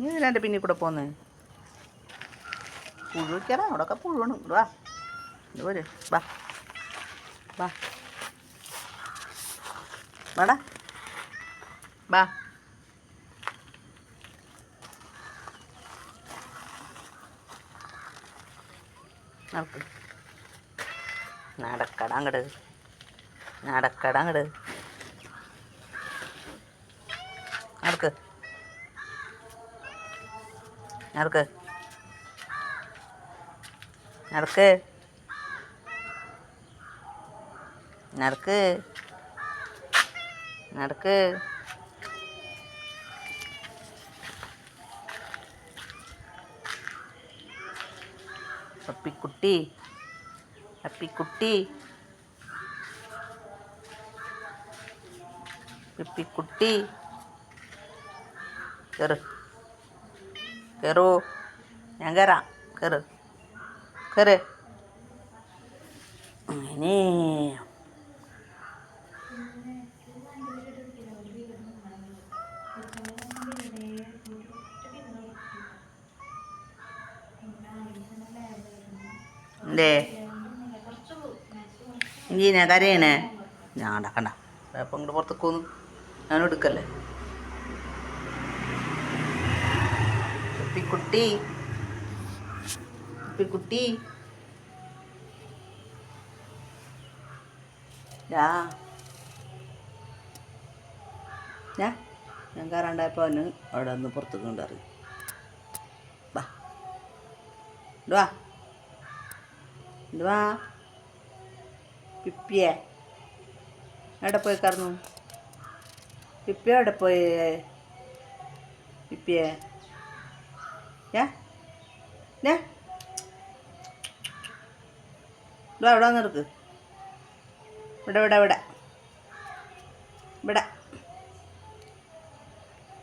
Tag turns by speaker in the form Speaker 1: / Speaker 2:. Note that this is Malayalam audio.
Speaker 1: നീ എന്റെ പിന്നിൽ കൂടെ പോന്ന്? പുഴുക്കറ അവിടെയൊക്കെ പുഴുവാണ്. ഇങ്ങട് വാ. ഇതുപോലെ വാ. വാ. വാടാ. വാ. നടക്ക്. നടക്കട അങ്ങട്. നടക്ക്. നടക്ക്. നടക്ക്. നടക്ക്. നടക്ക്. അപ്പിക്കുട്ടി അപ്പിക്കുട്ടി പിപ്പിക്കുട്ടി കയറ് കയറൂ ഞാൻ കയറാം കയറ് കയറ് അങ്ങനെ എന്തേ? ഞാൻ കരയണേ? ഞാൻ ഉണ്ടാക്കണ്ട അപ്പം ഇങ്ങോട്ട് പുറത്തേക്ക് പോന്നു. ഞാൻ എടുക്കല്ലേ? കുട്ടി. കുട്ടി ഞാ ഞാ ഞാൻ കയറാണ്ടായപ്പോൾ അവന് അവിടെ നിന്ന് പുറത്തേക്ക് കൊണ്ടിറങ്ങി വാ. വാ. വാ. പിപ്പിയെ. എവിടെ പോയി കറന്നു? പിപ്പിയ എവിടെ പോയി? പിപ്പിയെ. ഞാ ഞാ ഇവിടെ ഇവിടെ വന്നെടുക്ക്. ഇവിടെ ഇവിടെ ഇവിടെ. ഇവിടെ.